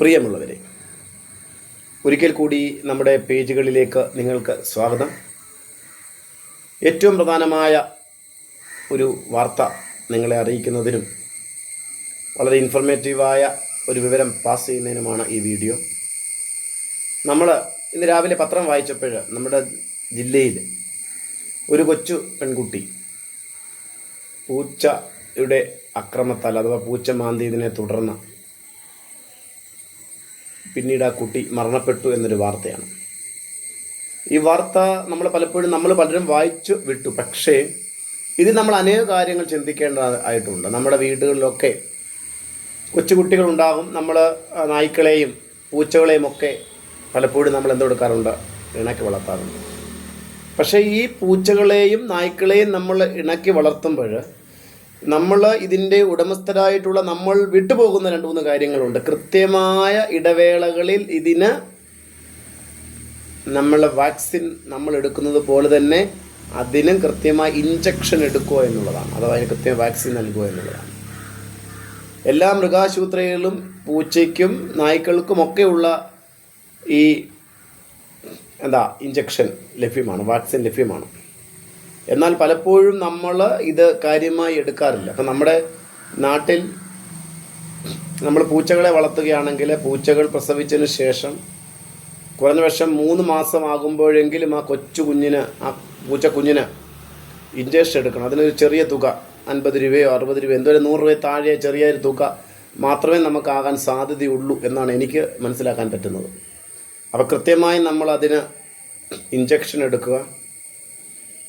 പ്രിയമുള്ളവരെ ഒരിക്കൽ കൂടി നമ്മുടെ പേജുകളിലേക്ക് നിങ്ങൾക്ക് സ്വാഗതം. ഏറ്റവും പ്രധാനമായ ഒരു വാർത്ത നിങ്ങളെ അറിയിക്കുന്നതിനും വളരെ ഇൻഫർമേറ്റീവായ ഒരു വിവരം പാസ് ചെയ്യുന്നതിനുമാണ് ഈ വീഡിയോ നമ്മൾ ഇന്ന് രാവിലെ പത്രം വായിച്ചപ്പോൾ നമ്മുടെ ജില്ലയിൽ ഒരു കൊച്ചു പെൺകുട്ടി പൂച്ചയുടെ അക്രമത്താൽ അഥവാ പൂച്ച മാന്തിയതിനെ തുടർന്ന് പിന്നീട് ആ കുട്ടി മരണപ്പെട്ടു എന്നൊരു വാർത്തയാണ്. ഈ വാർത്ത നമ്മൾ പലപ്പോഴും നമ്മൾ പലരും വായിച്ചു വിട്ടു. പക്ഷേ ഇത് നമ്മൾ അനേക കാര്യങ്ങൾ ചിന്തിക്കേണ്ട ആയിട്ടുണ്ട്. നമ്മുടെ വീടുകളിലൊക്കെ കൊച്ചുകുട്ടികളുണ്ടാകും. നമ്മൾ നായ്ക്കളെയും പൂച്ചകളെയും ഒക്കെ പലപ്പോഴും നമ്മൾ എന്ത് കൊടുക്കാറുണ്ട്? ഇണക്കി വളർത്താറുണ്ട്. പക്ഷേ ഈ പൂച്ചകളെയും നായ്ക്കളെയും നമ്മൾ ഇണക്കി വളർത്തുമ്പോൾ നമ്മൾ ഇതിന്റെ ഉടമസ്ഥരായിട്ടുള്ള നമ്മൾ വിട്ടുപോകുന്ന രണ്ട് മൂന്ന് കാര്യങ്ങളുണ്ട്. കൃത്യമായ ഇടവേളകളിൽ ഇതിന് നമ്മളെ വാക്സിൻ നമ്മൾ എടുക്കുന്നത് പോലെ തന്നെ അതിനും കൃത്യമായി ഇഞ്ചക്ഷൻ എടുക്കുക എന്നുള്ളതാണ്. അഥവാ അതിന് കൃത്യം വാക്സിൻ നൽകുക എന്നുള്ളതാണ്. എല്ലാ മൃഗാശുപത്രികളിലും പൂച്ചയ്ക്കും നായ്ക്കൾക്കുമൊക്കെയുള്ള ഈ എന്താ ഇഞ്ചക്ഷൻ ലഭ്യമാണ് വാക്സിൻ ലഭ്യമാണ്. എന്നാൽ പലപ്പോഴും നമ്മൾ ഇത് കാര്യമായി എടുക്കാറില്ല. അപ്പം നമ്മുടെ നാട്ടിൽ നമ്മൾ പൂച്ചകളെ വളർത്തുകയാണെങ്കിൽ പൂച്ചകൾ പ്രസവിച്ചതിന് ശേഷം കുറഞ്ഞ പക്ഷം മൂന്ന് മാസമാകുമ്പോഴെങ്കിലും ആ കൊച്ചു കുഞ്ഞിന് ആ പൂച്ച കുഞ്ഞിന് ഇഞ്ചക്ഷൻ എടുക്കണം. അതിനൊരു ചെറിയ തുക അൻപത് രൂപയോ അറുപത് രൂപയോ എന്തോ ഒരു നൂറ് രൂപ താഴെ ചെറിയൊരു തുക മാത്രമേ നമുക്കാകാൻ സാധ്യതയുള്ളൂ എന്നാണ് എനിക്ക് മനസ്സിലാക്കാൻ പറ്റുന്നത്. അപ്പോൾ കൃത്യമായി നമ്മൾ അതിന് ഇഞ്ചക്ഷൻ എടുക്കുക.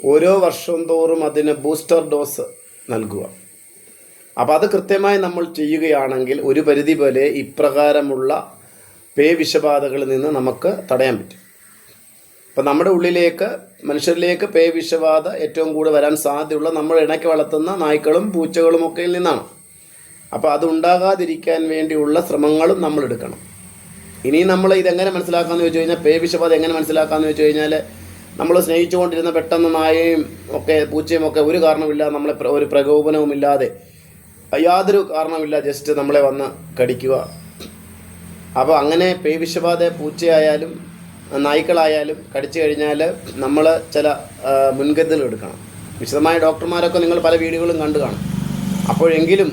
ഓരോ വർഷവും തോറും അതിന് ബൂസ്റ്റർ ഡോസ് നൽകുക. അപ്പോൾ അത് കൃത്യമായി നമ്മൾ ചെയ്യുകയാണെങ്കിൽ ഒരു പരിധി പോലെ ഇപ്രകാരമുള്ള പേ വിഷബാധകളിൽ നിന്ന് നമുക്ക് തടയാൻ പറ്റും. അപ്പം നമ്മുടെ ഉള്ളിലേക്ക് മനുഷ്യരിലേക്ക് പേ വിഷബാധ ഏറ്റവും കൂടുതൽ വരാൻ സാധ്യതയുള്ള നമ്മൾ ഇണക്കി വളർത്തുന്ന നായ്ക്കളും പൂച്ചകളും ഒക്കെ നിന്നാണ്. അപ്പോൾ അത് ഉണ്ടാകാതിരിക്കാൻ വേണ്ടിയുള്ള ശ്രമങ്ങളും നമ്മൾ എടുക്കണം. ഇനി നമ്മൾ ഇതെങ്ങനെ മനസ്സിലാക്കാമെന്ന് ചോദിച്ചു കഴിഞ്ഞാൽ പേ വിഷബാധ എങ്ങനെ മനസ്സിലാക്കാമെന്ന് ചോദിച്ചു കഴിഞ്ഞാൽ നമ്മൾ സ്നേഹിച്ചുകൊണ്ടിരുന്ന പെട്ടെന്ന് നായയും ഒക്കെ പൂച്ചയും ഒക്കെ ഒരു കാരണമില്ലാതെ നമ്മളെ ഒരു പ്രകോപനവും ഇല്ലാതെ യാതൊരു കാരണമില്ല ജസ്റ്റ് നമ്മളെ വന്ന് കടിക്കുക. അപ്പോൾ അങ്ങനെ പേ വിഷബാധ പൂച്ചയായാലും നായ്ക്കളായാലും കടിച്ചു കഴിഞ്ഞാൽ നമ്മൾ ചില മുൻകരുതലുകൾ എടുക്കണം. വിശദമായ ഡോക്ടർമാരൊക്കെ നിങ്ങൾ പല വീഡിയോകളും കണ്ടു കാണും. അപ്പോഴെങ്കിലും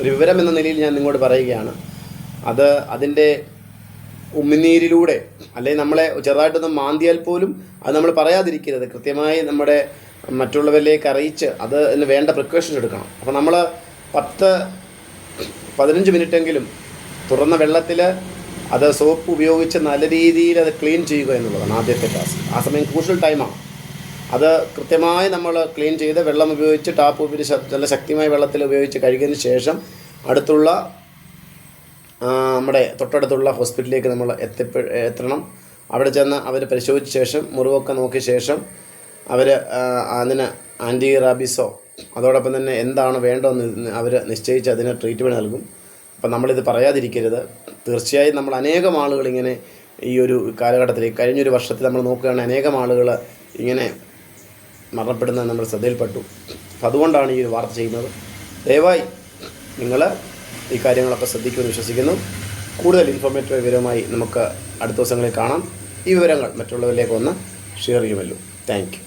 ഒരു വിവരം എന്ന നിലയിൽ ഞാൻ നിങ്ങളോട് പറയുകയാണ്. അത് അതിന്റെ ഉമിനീരിലൂടെ അല്ലെങ്കിൽ നമ്മളെ ചെറുതായിട്ടൊന്ന് മാന്തിയാൽ പോലും അത് നമ്മൾ പറയാതിരിക്കരുത്. കൃത്യമായി നമ്മുടെ മറ്റുള്ളവരിലേക്ക് അറിയിച്ച് അത് വേണ്ട പ്രിക്കോഷൻ എടുക്കണം. അപ്പോൾ നമ്മൾ പത്ത് പതിനഞ്ച് മിനിറ്റെങ്കിലും തുറന്ന വെള്ളത്തിൽ അത് സോപ്പ് ഉപയോഗിച്ച് നല്ല രീതിയിൽ അത് ക്ലീൻ ചെയ്യുക എന്നുള്ളതാണ് ആദ്യത്തെ ടാസ്ക് ആ സമയം ക്രൂഷ്യൽ ടൈമാണ് അത് കൃത്യമായി നമ്മൾ ക്ലീൻ ചെയ്ത് വെള്ളം ഉപയോഗിച്ച് ടാപ്പ് ഉപയോഗിച്ച് നല്ല ശക്തിമായ വെള്ളത്തിൽ ഉപയോഗിച്ച് കഴുകിയതിന് ശേഷം അടുത്തുള്ള നമ്മുടെ തൊട്ടടുത്തുള്ള ഹോസ്പിറ്റലിലേക്ക് നമ്മൾ എത്തിപ്പെ എത്തണം. അവിടെ ചെന്ന് അവർ പരിശോധിച്ച ശേഷം മുറിവൊക്കെ നോക്കിയ ശേഷം അവർ അതിന് ആന്റി റാബീസോ അതോടൊപ്പം തന്നെ എന്താണ് വേണ്ടതെന്ന് അവർ നിശ്ചയിച്ച് അതിന് ട്രീറ്റ്മെന്റ് നൽകും. അപ്പം നമ്മളിത് പറയാതിരിക്കരുത്. തീർച്ചയായും നമ്മൾ അനേകം ആളുകൾ ഇങ്ങനെ ഈ ഒരു കാലഘട്ടത്തിൽ കഴിഞ്ഞൊരു വർഷത്തിൽ നമ്മൾ നോക്കുകയാണെങ്കിൽ അനേകം ആളുകൾ ഇങ്ങനെ മരണപ്പെടുന്നത് നമ്മൾ ശ്രദ്ധയിൽപ്പെട്ടു. അതുകൊണ്ടാണ് ഈ ഒരു വാർത്ത ചെയ്യുന്നത്. ദയവായി നിങ്ങൾ ഈ കാര്യങ്ങളൊക്കെ ശ്രദ്ധിക്കുമെന്ന് വിശ്വസിക്കുന്നു. കൂടുതൽ ഇൻഫോർമേറ്റീവ് വിവരവുമായി നമുക്ക് അടുത്ത ദിവസങ്ങളിൽ കാണാം. ഈ വിവരങ്ങൾ മറ്റുള്ളവരിലേക്ക് ഒന്ന് ഷെയർ ചെയ്യുമല്ലോ. താങ്ക്